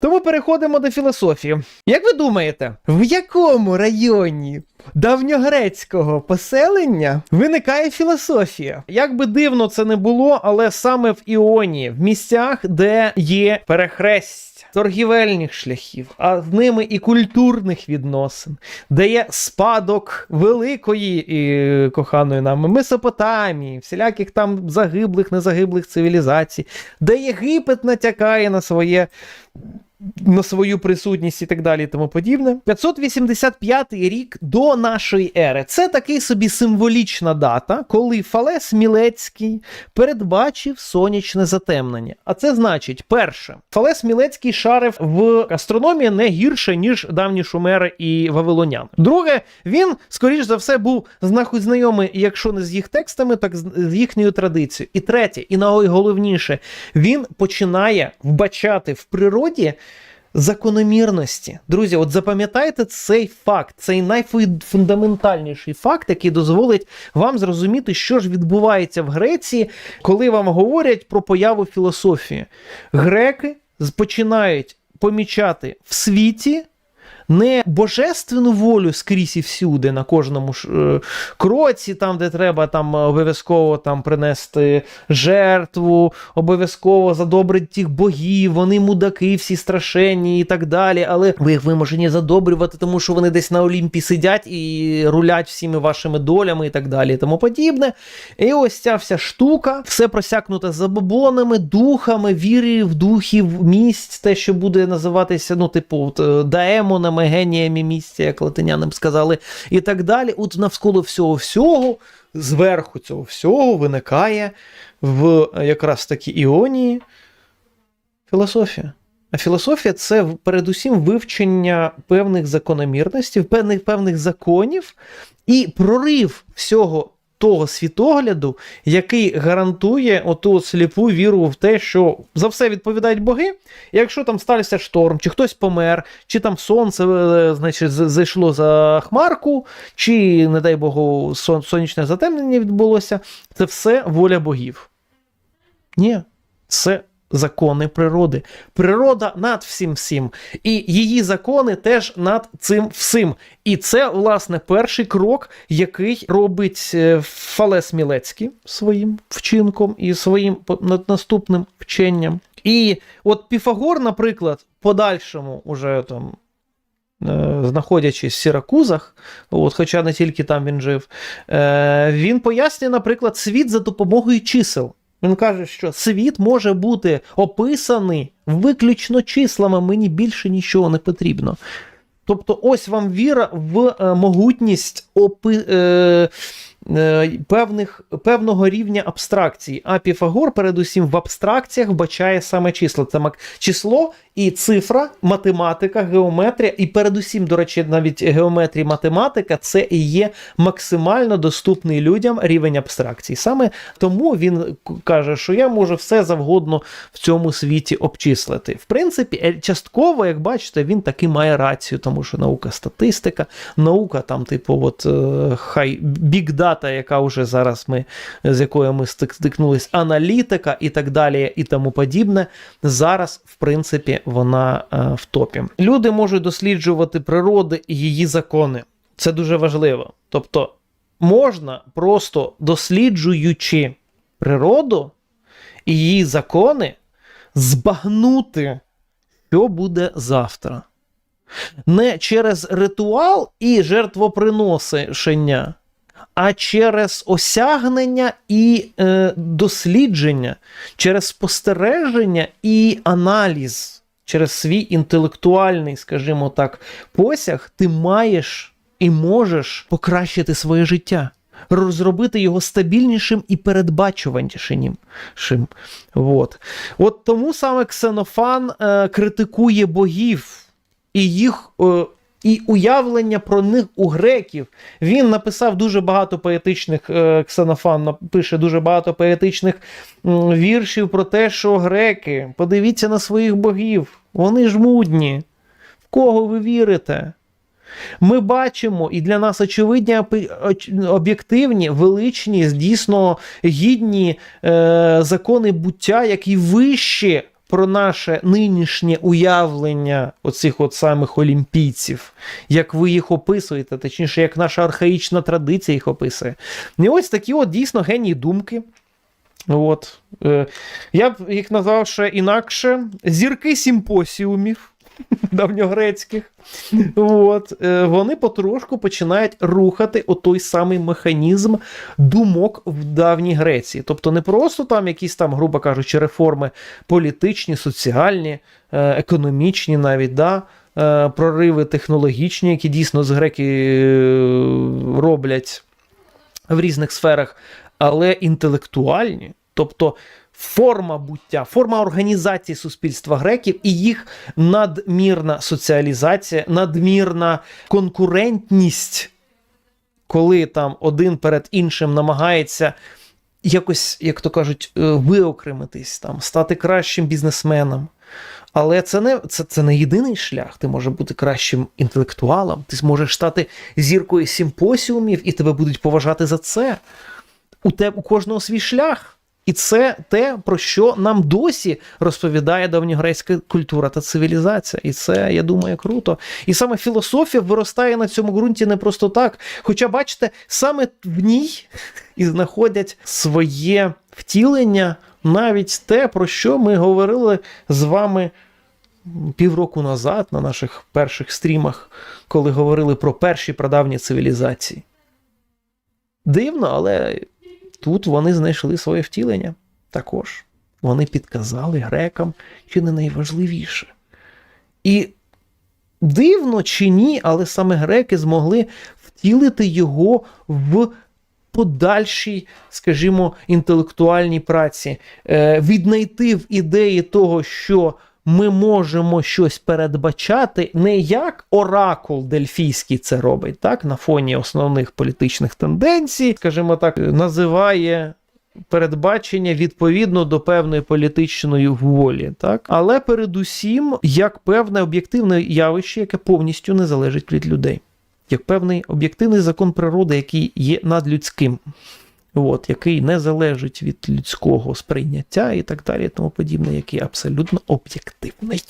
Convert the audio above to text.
Тому переходимо до філософії. Як ви думаєте, в якому районі давньогрецького поселення виникає філософія? Як би дивно це не було, але саме в Іонії, в місцях, де є перехрестя. Торгівельних шляхів, а з ними і культурних відносин, де є спадок великої і коханої нами Месопотамії, всіляких там загиблих, незагиблих цивілізацій, де Єгипет натякає на своє на свою присутність і так далі, і тому подібне. 585 рік до нашої ери. Це такий собі символічна дата, коли Фалес Мілецький передбачив сонячне затемнення. А це значить, перше, Фалес Мілецький шарив в астрономії не гірше, ніж давні шумери і вавилоняни. Друге, він, скоріш за все, був знахуй знайомий, якщо не з їх текстами, так з їхньою традицією. І третє, і найголовніше, він починає вбачати в природі закономірності. Друзі, от запам'ятайте цей факт, цей найфундаментальніший факт, який дозволить вам зрозуміти, що ж відбувається в Греції, коли вам говорять про появу філософії. Греки починають помічати в світі. Не божественну волю скрізь і всюди, на кожному ж, е, кроці, там, де треба там обов'язково там принести жертву, обов'язково задобрити тих богів, вони мудаки, всі страшенні і так далі. Але ви їх вимушені задобрювати, тому що вони десь на Олімпі сидять і рулять всіми вашими долями і так далі, і тому подібне. І ось ця вся штука, все просякнуте забобонами, духами, вірі в духів місць, те, що буде називатися, ну, типу, от, е, даемонами, геніями місця, як латинянам сказали, і так далі. От навколо всього всього, зверху цього всього виникає в е, якраз такі іонії філософія. А філософія це передусім вивчення певних закономірностей, певних, певних законів і прорив всього того світогляду, який гарантує оту сліпу віру в те, що за все відповідають боги. І якщо там стався шторм, чи хтось помер, чи там сонце е, значить, зайшло за хмарку, чи, не дай Богу, сон- сонячне затемнення відбулося, це все воля богів. Ні, це закони природи. Природа над всім всім. І її закони теж над цим всім. І це, власне, перший крок, який робить е, Фалес Мілецький своїм вчинком і своїм наступним вченням. І от Піфагор, наприклад, подальшому уже там. е, Знаходячись в Сіракузах, от, хоча не тільки там він жив, е, він пояснює, наприклад, світ за допомогою чисел. Він каже, що світ може бути описаний виключно числами, мені більше нічого не потрібно. Тобто, ось вам віра в е, могутність опи, е, е, певних, певного рівня абстракції. А Піфагор, передусім, в абстракціях вбачає саме числа. Це число і цифра, математика, геометрія, і передусім, до речі, навіть геометрія, математика це і є максимально доступний людям рівень абстракції. Саме тому він каже, що я можу все завгодно в цьому світі обчислити. В принципі, е, частково, як бачите, він таки має рацію, тому що наука статистика, наука там, типу, от е, хай бікдата, яка вже зараз ми з якою ми стик- стикнулись, аналітика і так далі, і тому подібне. Зараз, в принципі, вона е, в топі. Люди можуть досліджувати природи і її закони. Це дуже важливо. Тобто, можна просто досліджуючи природу і її закони, збагнути, що буде завтра. Не через ритуал і жертвоприношення, а через осягнення і е, дослідження, через спостереження і аналіз, через свій інтелектуальний, скажімо так, посяг, ти маєш і можеш покращити своє життя. Розробити його стабільнішим і передбачуванішим. От. От тому саме Ксенофан е, критикує богів і їх е, і уявлення про них у греків. Він написав дуже багато поетичних е, Ксенофан напише дуже багато поетичних віршів про те, що греки, подивіться на своїх богів, вони ж мудні. В кого ви вірите? Ми бачимо, і для нас очевидні об'єктивні, величні, дійсно гідні е, закони буття, які вищі про наше нинішнє уявлення оцих от самих олімпійців, як ви їх описуєте, точніше, як наша архаїчна традиція їх описує. І ось такі от дійсно генії думки. От. Е, я б їх назвав ще інакше: зірки симпосіумів давньогрецьких. От. Е, вони потрошку починають рухати отой самий механізм думок в давній Греції. Тобто не просто там якісь там, грубо кажучи, реформи політичні, соціальні, е, економічні навіть, да, е, прориви технологічні, які дійсно з греки роблять в різних сферах, але інтелектуальні, тобто форма буття, форма організації суспільства греків і їх надмірна соціалізація, надмірна конкурентність, коли там один перед іншим намагається. Якось, як то кажуть, е, виокремитись, там, стати кращим бізнесменом. Але це не, це, це не єдиний шлях. Ти можеш бути кращим інтелектуалом, ти зможеш стати зіркою симпосіумів, і тебе будуть поважати за це. У тебе у кожного свій шлях. І це те, про що нам досі розповідає давньогрецька культура та цивілізація. І це, я думаю, круто. І саме філософія виростає на цьому ґрунті не просто так. Хоча, бачите, саме в ній і знаходять своє втілення навіть те, про що ми говорили з вами півроку назад на наших перших стрімах, коли говорили про перші прадавні цивілізації. Дивно, але тут вони знайшли своє втілення також. Вони підказали грекам, чи не найважливіше. І дивно чи ні, але саме греки змогли втілити його в подальшій, скажімо, інтелектуальній праці, е, віднайти в ідеї того, що ми можемо щось передбачати, не як оракул Дельфійський це робить, так, на фоні основних політичних тенденцій, скажімо так, називає. Передбачення відповідно до певної політичної волі, так але передусім як певне об'єктивне явище, яке повністю не залежить від людей, як певний об'єктивний закон природи, який є надлюдським, от, який не залежить від людського сприйняття і так далі, і тому подібне, який абсолютно об'єктивний.